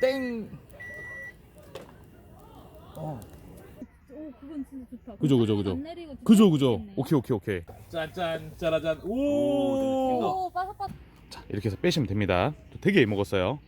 땡. 어. 오 그건 진짜 좋다. 그죠, 그죠, 그죠. 안 내리고 진짜 그죠 그죠. 좋겠네. 오케이 오케이 오케이. 짠짠 짜라잔. 오. 오 바삭바삭. 자 이렇게 해서 빼시면 됩니다. 또 되게 먹었어요.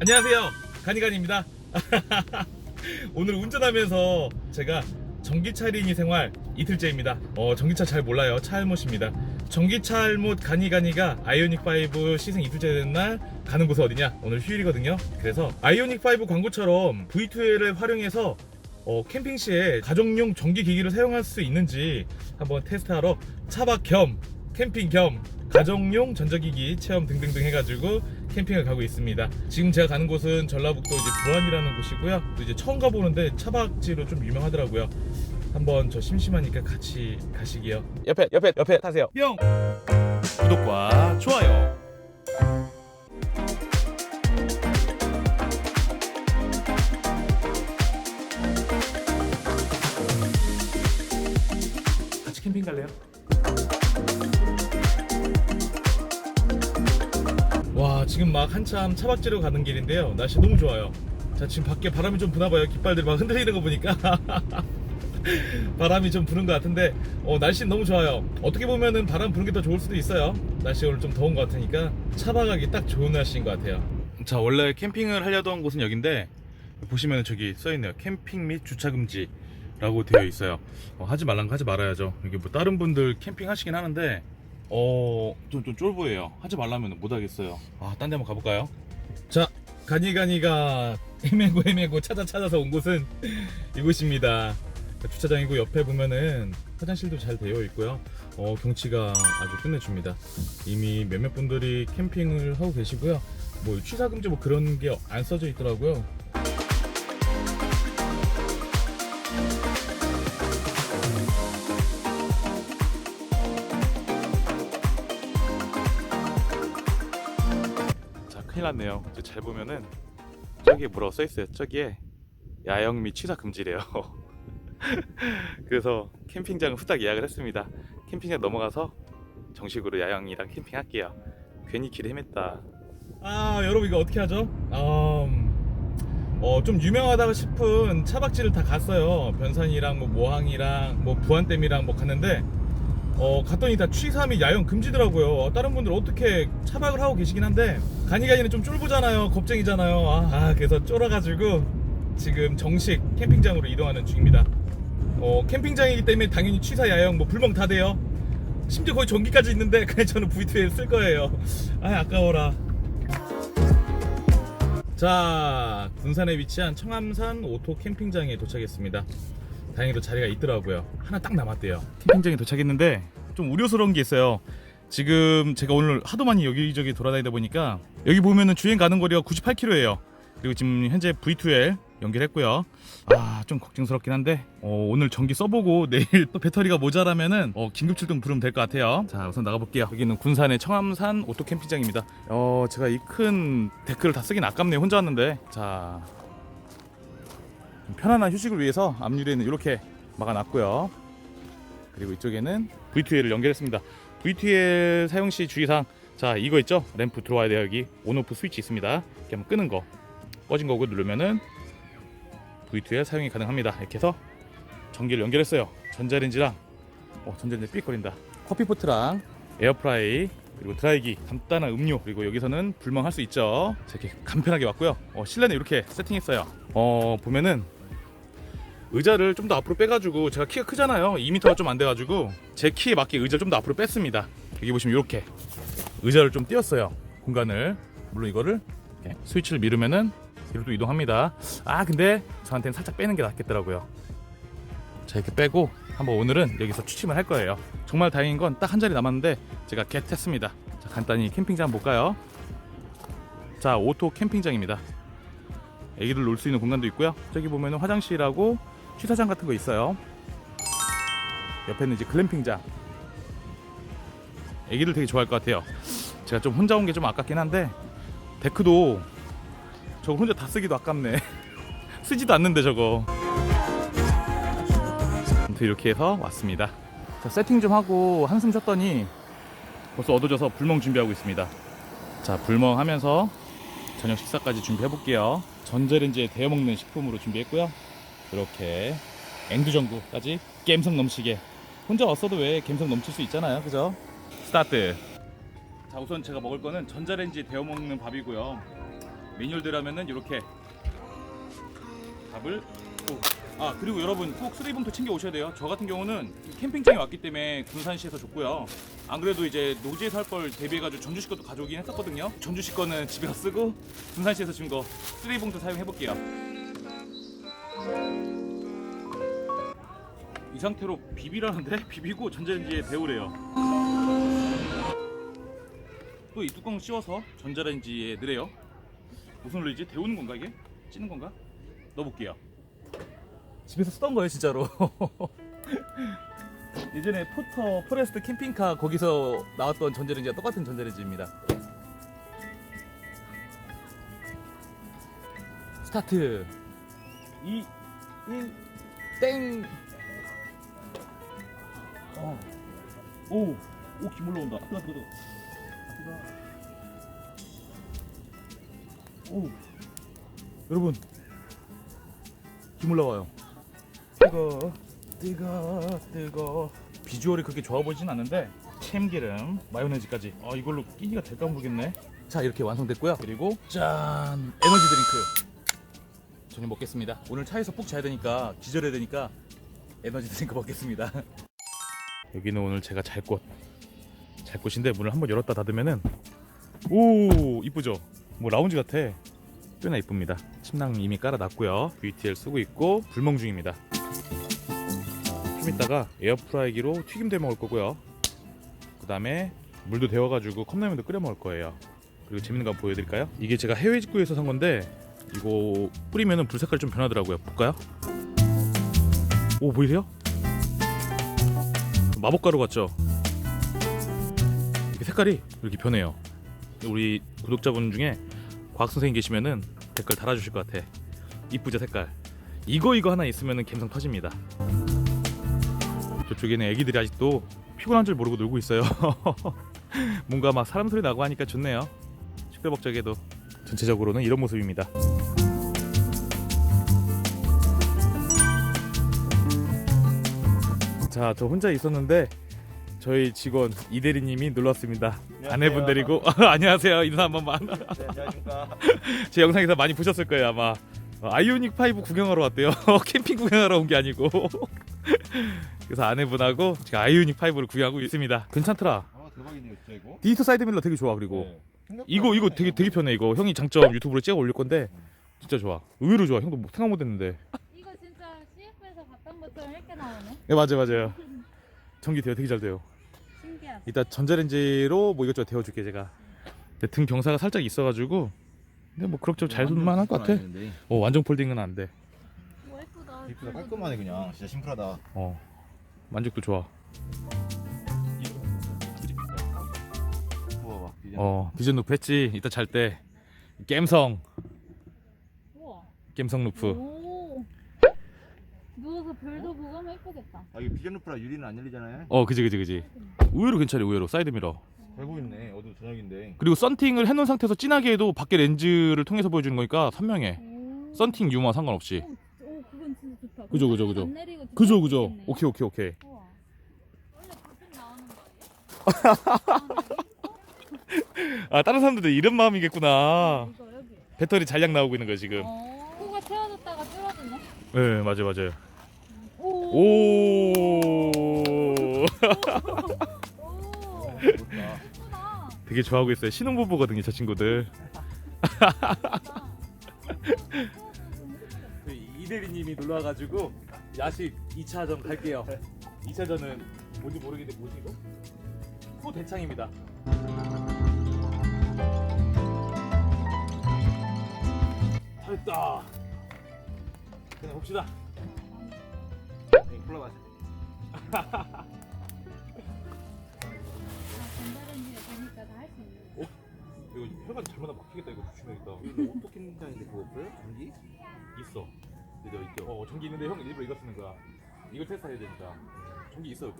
안녕하세요. 간이간입니다. 오늘 운전하면서 제가 전기차 링이 생활 이틀째입니다. 어, 전기차 잘 몰라요. 차알못입니다. 전기차 알못 가니가니가 아이오닉5 시승 이틀째 되는 날 가는 곳은 어디냐? 오늘 휴일이거든요. 그래서 아이오닉5 광고처럼 V2L을 활용해서 어, 캠핑 시에 가정용 전기 기기를 사용할 수 있는지 한번 테스트하러 차박 겸 캠핑 겸 가정용 전자기기 체험 등등등 해가지고 캠핑을 가고 있습니다. 지금 제가 가는 곳은 전라북도 이제 부안이라는 곳이고요. 또 이제 처음 가보는데 차박지로 좀 유명하더라고요. 한번 저 심심하니까 같이 가시기요. 옆에 옆에 옆에 타세요. 뿅. 구독과 좋아요. 같이 캠핑 갈래요? 와 지금 막 한참 차박지로 가는 길인데요. 날씨 너무 좋아요. 자 지금 밖에 바람이 좀 부나봐요. 깃발들이 막 흔들리는 거 보니까. 바람이 좀 부는 것 같은데 어, 날씨는 너무 좋아요. 어떻게 보면은 바람 부는 게 더 좋을 수도 있어요. 날씨 오늘 좀 더운 것 같으니까 차박하기 딱 좋은 날씨인 것 같아요. 자 원래 캠핑을 하려던 곳은 여긴데 보시면 저기 써있네요. 캠핑 및 주차 금지 라고 되어 있어요. 어, 하지 말란 거 하지 말아야죠. 여기 뭐 다른 분들 캠핑 하시긴 하는데 어, 좀, 좀 쫄보예요. 하지 말라면 못 하겠어요. 아, 딴 데 한번 가볼까요? 자, 가니가니가 헤매고 헤매고 찾아 찾아서 온 곳은 이곳입니다. 주차장이고 옆에 보면은 화장실도 잘 되어 있고요. 어, 경치가 아주 끝내줍니다. 이미 몇몇 분들이 캠핑을 하고 계시고요. 뭐 취사 금지 뭐 그런 게 안 써져 있더라고요. 큰일 났네요. 잘 보면은 저기에 뭐라고 써 있어요? 저기에 야영 및 취사 금지래요. 그래서 캠핑장을 후딱 예약을 했습니다. 캠핑장 넘어가서 정식으로 야영이랑 캠핑할게요. 괜히 길에 헤맸다. 아 여러분 이거 어떻게 하죠? 음, 어, 좀 유명하다 싶은 차박지를 다 갔어요. 변산이랑 뭐 모항이랑 뭐 부안댐이랑 뭐 갔는데 어, 갔더니 다 취사 및 야영 금지더라고요. 다른 분들 어떻게 차박을 하고 계시긴 한데, 가니가니는 좀 쫄보잖아요. 겁쟁이잖아요. 아, 아, 그래서 쫄아가지고 지금 정식 캠핑장으로 이동하는 중입니다. 어, 캠핑장이기 때문에 당연히 취사 야영 뭐 불멍 다 돼요. 심지어 거의 전기까지 있는데, 그냥 저는 V2에 쓸 거예요. 아, 아까워라. 자, 군산에 위치한 청암산 오토 캠핑장에 도착했습니다. 다행히도 자리가 있더라고요. 하나 딱 남았대요. 캠핑장에 도착했는데 좀 우려스러운 게 있어요. 지금 제가 오늘 하도 많이 여기저기 돌아다니다 보니까 여기 보면은 주행 가는 거리가 98km예요. 그리고 지금 현재 V2L 연결했고요. 아, 좀 걱정스럽긴 한데 어, 오늘 전기 써보고 내일 또 배터리가 모자라면은 어, 긴급 출동 부르면 될 것 같아요. 자, 우선 나가볼게요. 여기는 군산의 청암산 오토 캠핑장입니다. 어, 제가 이 큰 데크를 다 쓰긴 아깝네요. 혼자 왔는데. 자, 좀 편안한 휴식을 위해서 앞유리에는 이렇게 막아놨고요. 그리고 이쪽에는 V2L을 연결했습니다. V2L 사용 시 주의사항. 자, 이거 있죠? 램프 들어와야 돼요. 여기 온오프 스위치 있습니다. 이렇게 한번 끄는 거. 꺼진 거고 누르면은 V2L 사용이 가능합니다. 이렇게 해서 전기를 연결했어요. 전자레인지랑 어, 전자레인지 삑거린다. 커피포트랑 에어프라이 그리고 드라이기 간단한 음료 그리고 여기서는 불멍할 수 있죠. 자, 이렇게 간편하게 왔고요. 어, 실내는 이렇게 세팅했어요. 어, 보면은 의자를 좀 더 앞으로 빼가지고 제가 키가 크잖아요. 2m가 좀 안 돼가지고 제 키에 맞게 의자를 좀 더 앞으로 뺐습니다. 여기 보시면 이렇게 의자를 좀 띄웠어요. 공간을. 물론 이거를 스위치를 미루면은 뒤로 또 이동합니다. 아 근데 저한테는 살짝 빼는 게 낫겠더라고요. 자 이렇게 빼고 한번 오늘은 여기서 취침을 할 거예요. 정말 다행인 건 딱 한 자리 남았는데 제가 겟했습니다. 자 간단히 캠핑장 볼까요? 자 오토 캠핑장입니다. 애기들 놀 수 있는 공간도 있고요. 저기 보면은 화장실하고 취사장 같은 거 있어요. 옆에는 이제 글램핑장. 애기들 되게 좋아할 것 같아요. 제가 좀 혼자 온 게 좀 아깝긴 한데 데크도 저 혼자 다 쓰기도 아깝네. 쓰지도 않는데 저거. 아무튼 이렇게 해서 왔습니다. 자, 세팅 좀 하고 한숨 쉬었더니 벌써 어두워져서 불멍 준비하고 있습니다. 자, 불멍 하면서 저녁 식사까지 준비해 볼게요. 전자레인지에 데워 먹는 식품으로 준비했고요. 이렇게 앵두전구까지 갬성 넘치게 혼자 왔어도 왜 갬성 넘칠 수 있잖아요. 그죠? 스타트. 자, 우선 제가 먹을 거는 전자레인지에 데워 먹는 밥이고요. 매뉴얼대로하면은 이렇게 밥을 꼭. 아 그리고 여러분 꼭 쓰레기봉투 챙겨 오셔야 돼요. 저 같은 경우는 캠핑장에 왔기 때문에 군산시에서 줬고요. 안 그래도 이제 노지에서 할 걸 대비해가지고 전주시 것도 가져오긴 했었거든요. 전주시 거는 집에 가 쓰고 군산시에서 준 거 쓰레기봉투 사용해 볼게요. 이 상태로 비비라는데 비비고 전자레인지에 데우래요. 또 이 뚜껑 씌워서 전자레인지에 넣으래요. 무슨 소리지? 데우는 건가 이게? 찌는 건가? 넣어볼게요. 집에서 쓰던 거예요 진짜로. 예전에 포터 포레스트 캠핑카 거기서 나왔던 전자레인지와 똑같은 전자레인지입니다. 스타트. 2 1 땡. 어. 오. 오, 김 올라온다. 뜨거 뜨거 뜨거. 오. 여러분. 김 올라와요. 뜨거, 뜨거, 뜨거. 비주얼이 그렇게 좋아 보이진 않는데 참기름, 마요네즈까지. 아 이걸로 끼니가 될까 모르겠네. 자 이렇게 완성됐고요. 그리고 짠 에너지 드링크. 저녁 먹겠습니다. 오늘 차에서 푹 자야 되니까 기절해야 되니까 에너지 드링크 먹겠습니다. 여기는 오늘 제가 잘 곳. 잘 곳인데 문을 한번 열었다 닫으면은 오 이쁘죠? 뭐 라운지 같아. 꽤나 이쁩니다. 침낭 이미 깔아놨고요. VTL 쓰고 있고 불멍 중입니다. 좀 이따가 에어프라이기로 튀김 돼 먹을 거고요. 그 다음에 물도 데워가지고 컵라면도 끓여 먹을 거예요. 그리고 재밌는 거 보여드릴까요? 이게 제가 해외 직구에서 산 건데 이거 뿌리면은 불 색깔 좀 변하더라고요. 볼까요? 오 보이세요? 마법 가루 같죠? 색깔이 이렇게 변해요. 우리 구독자분 중에 과학 선생님 계시면은 댓글 달아주실 것 같아. 이쁘죠 색깔. 이거 이거 하나 있으면은 감성 터집니다. 저쪽에는 애기들이 아직도 피곤한 줄 모르고 놀고 있어요. 뭔가 막 사람 소리 나고 하니까 좋네요. 시끌벅적해도 전체적으로는 이런 모습입니다. 자, 저 혼자 있었는데 저희 직원 이대리님이 놀랐습니다. 아내분 데리고. 안녕하세요. 인사 한 번만. 네, 안녕하십니까. 제 영상에서 많이 보셨을 거예요 아마. 어, 아이오닉 5 구경하러 왔대요. 캠핑 구경하러 온 게 아니고. 그래서 아내분하고 제가 아이오닉 5를 구경하고 있습니다. 괜찮더라. 아 대박이네요, 진짜 이거. 디지털 사이드 밀러 되게 좋아 그리고. 네. 생각보다 이거 이거 편하네요. 되게 되게 편해 이거. 형이 장점 유튜브로 찍어 올릴 건데 진짜 좋아. 의외로 좋아. 형도 뭐 생각 못 했는데 이거 진짜 CF에서 봤던 것처럼 이렇게 나오네. 네 맞아요 맞아요 전기 대여 되게 잘 돼요 신기하다. 이따 전자레인지로 뭐 이것저것 데워줄게 제가 근데 등 경사가 살짝 있어가지고 근데 뭐 그럭저럭 잘 쓸만 할 것 같아 아닌데. 어 완전 폴딩은 안돼 오 예쁘다. 이쁘다 깔끔하네 그냥. 진짜 심플하다. 어 만족도 좋아 봐봐. 어 비전 루프 했지 이따 잘 때 겜성 우와. 겜성 루프 오. 누워서 별도 보고 하면 예쁘겠다. 아 이거 비전 루프라 유리는 안 열리잖아요. 어 그지 그지 그지 의외로 괜찮아 의외로 사이드 미러 잘 보이네. 어두 저녁인데. 그리고 썬팅을 해놓은 상태에서 진하게 해도 밖에 렌즈를 통해서 보여주는 거니까 선명해 오. 썬팅 유마 상관없이 오, 오 그건 진짜 좋다. 그죠, 그죠, 그죠. 안 내리고 그죠 그죠. 오케이 오케이 오케이 우와. 원래 가끔 나오는 거 아니야? 아 다른 사람들도 이런 마음이겠구나 이거 여기. 배터리 잔량 나오고 있는 거야 지금 어. 코가 채워졌다가 줄어드네. 네 맞아요 맞아요 오. 오 오. 좋다. 예쁘다. 되게 좋아하고 있어요 신혼부부거든요 저 친구들 이대리님이 놀러 와가지고 야식 2차전 갈게요 2차전은 뭔지 모르겠는데 뭐지 이거? 소 대창입니다 잘했다 그냥 봅시다 네, 콜라 다할 수 있는. 거. 이거 혀가 잘못하면 막히겠다 이거 조심해야겠다 이거 오토 캠핑장인데 그거 없어요? 전기? 있어 그죠 있죠. 어 전기 있는데 형 일부러 이거 쓰는 거야. 이걸 테스트해야 되니까. 전기 있어요.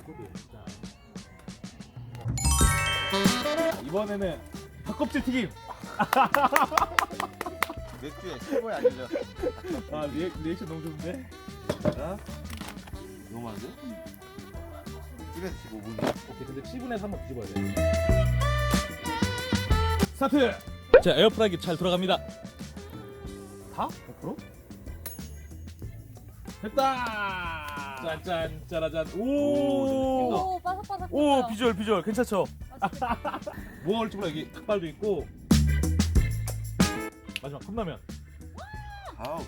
자. 이번에는 닭껍질 튀김. 맥주에 실버에 앉으려. 아 리액, 리액션 너무 좋은데. 자, 많은데? 집에서 15분. 오케이 근데 7분에서 한번 뒤집어야 돼. 스타트. 자 에어프라이기 잘 돌아갑니다. 다? 100%? 됐다. 짠짠 짜라잔. 오. 오 바삭바삭. 오 비주얼 비주얼 괜찮죠? 뭐 할지 몰라 여기 닭발도 있고 마지막 컵라면 아우,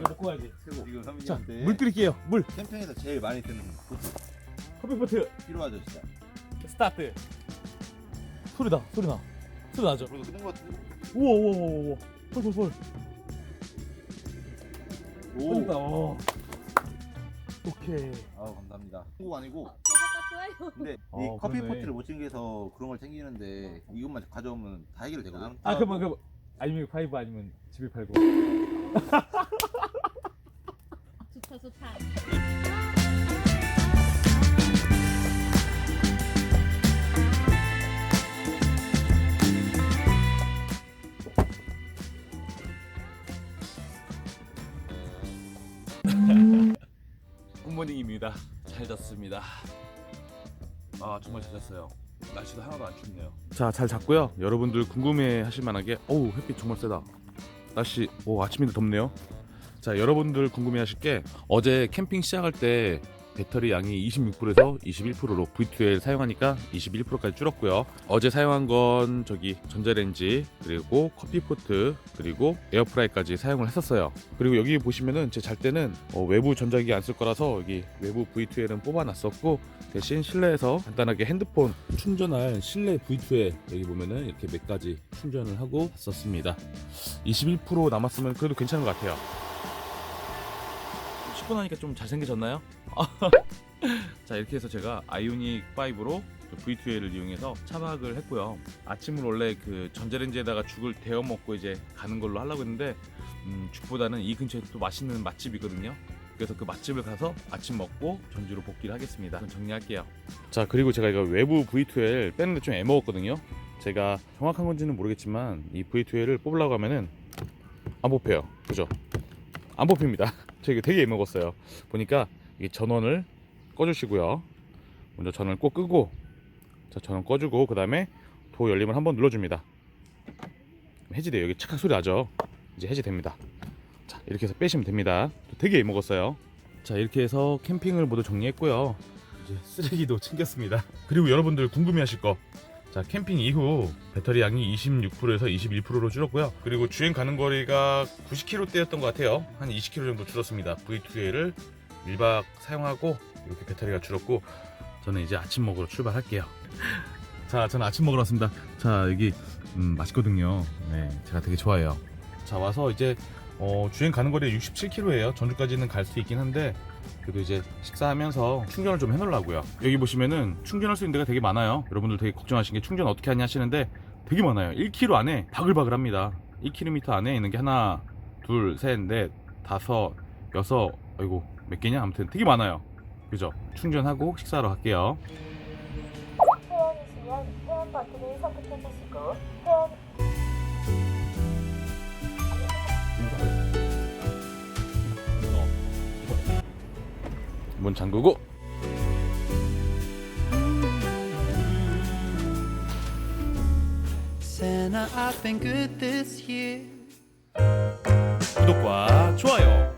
이거 먹고 가야지 최고. 지금 자 선배님한테 물 끓일게요 물 캠핑에서 제일 많이 쓰는 포트 커피포트 필요하죠, 진짜. 스타트 소리다 소리 나 소리 나죠? 그래도 끄는 것 같은데? 우와 우와 우와 우와 펄펄 펄 소리다 오. 어. 오케이 아우, 감사합니다. 한국 아니고. 좋아요. 근데 아, 이 커피 그러네. 포트를 못 챙겨서 그런 걸 챙기는데 이것만 가져오면 다 해결되거든. 아 그러면 그 아니면 파이브 아니면 집에 팔고 좋다. 굿모닝입니다. 잘 잤습니다. 아 정말 잘 잤어요. 날씨도 하나도 안 춥네요. 자 잘 잤고요. 여러분들 궁금해 하실 만하게 어우 햇빛 정말 세다. 날씨 오 아침인데 덥네요 자 여러분들 궁금해 하실 게 어제 캠핑 시작할 때 배터리 양이 26%에서 21%로 V2L 사용하니까 21%까지 줄었고요. 어제 사용한 건 저기 전자레인지 그리고 커피포트 그리고 에어프라이까지 사용을 했었어요. 그리고 여기 보시면은 제 잘 때는 어, 외부 전자기 안 쓸 거라서 여기 외부 V2L은 뽑아놨었고 대신 실내에서 간단하게 핸드폰 충전할 실내 V2L 여기 보면은 이렇게 몇 가지 충전을 하고 썼습니다. 21% 남았으면 그래도 괜찮은 것 같아요. 10분 하니까 좀 잘생겨졌나요? 자 이렇게 해서 제가 아이오닉 5로 V2L을 이용해서 차박을 했고요. 아침을 원래 그 전자레인지에다가 죽을 데워 먹고 이제 가는 걸로 하려고 했는데 음, 죽보다는 이 근처에 또 맛있는 맛집이거든요. 그래서 그 맛집을 가서 아침 먹고 전주로 복귀를 하겠습니다. 그럼 정리할게요. 자 그리고 제가 이거 외부 V2L 빼는데 좀 애먹었거든요. 제가 정확한 건지는 모르겠지만 이 V2L을 뽑으려고 하면은 안 뽑혀요. 그죠? 안 뽑힙니다. 저 이거 되게 애먹었어요. 보니까 이 전원을 꺼주시고요. 먼저 전원을 꼭 끄고 자 전원 꺼주고 그 다음에 도 열림을 한번 눌러줍니다. 해지돼요. 여기 착각 소리 나죠? 이제 해지됩니다. 자 이렇게 해서 빼시면 됩니다. 되게 애먹었어요. 자 이렇게 해서 캠핑을 모두 정리했고요. 이제 쓰레기도 챙겼습니다. 그리고 여러분들 궁금해하실 거. 자 캠핑 이후 배터리 양이 26%에서 21%로 줄었고요. 그리고 주행 가는 거리가 90km대였던 것 같아요. 한 20km 정도 줄었습니다. V2L을 1박 사용하고 이렇게 배터리가 줄었고 저는 이제 아침 먹으러 출발할게요. 자, 저는 아침 먹으러 왔습니다. 자, 여기 음, 맛있거든요. 네, 제가 되게 좋아해요. 자, 와서 이제 어, 주행 가는 거리 67km예요. 전주까지는 갈 수 있긴 한데 그래도 이제 식사하면서 충전을 좀 해놓으려고요. 여기 보시면은 충전할 수 있는 데가 되게 많아요. 여러분들 되게 걱정하시는 게 충전 어떻게 하냐 하시는데 되게 많아요. 1km 안에 바글바글합니다. 1km 안에 있는 게 하나, 둘, 셋, 넷, 다섯, 여섯, 아이고 몇 개냐? 아무튼 되게 많아요. 그죠? 충전하고 식사하러 갈게요. 회원이시면 회원 버튼을 선택해 주시고 회원 문 잠그고. 구독과 좋아요.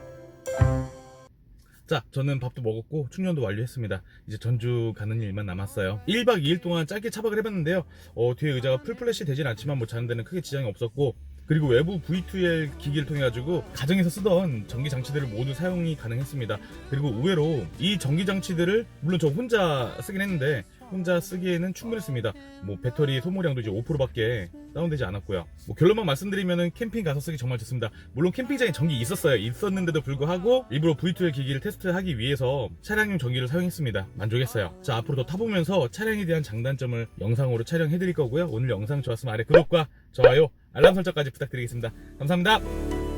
자, 저는 밥도 먹었고 충전도 완료했습니다. 이제 전주 가는 일만 남았어요. 1박 2일 동안 짧게 차박을 해봤는데요. 어, 뒤에 의자가 풀 플래시 되진 않지만 뭐 자는 데는 크게 지장이 없었고 그리고 외부 V2L 기기를 통해 가지고 가정에서 쓰던 전기 장치들을 모두 사용이 가능했습니다. 그리고 의외로 이 전기 장치들을 물론 저 혼자 쓰긴 했는데 혼자 쓰기에는 충분했습니다. 뭐 배터리 소모량도 이제 5%밖에 다운되지 않았고요. 뭐 결론만 말씀드리면은 캠핑 가서 쓰기 정말 좋습니다. 물론 캠핑장에 전기 있었어요. 있었는데도 불구하고 일부러 V2L 기기를 테스트하기 위해서 차량용 전기를 사용했습니다. 만족했어요. 자 앞으로 더 타보면서 차량에 대한 장단점을 영상으로 촬영해드릴 거고요. 오늘 영상 좋았으면 아래 구독과 좋아요, 알람 설정까지 부탁드리겠습니다. 감사합니다.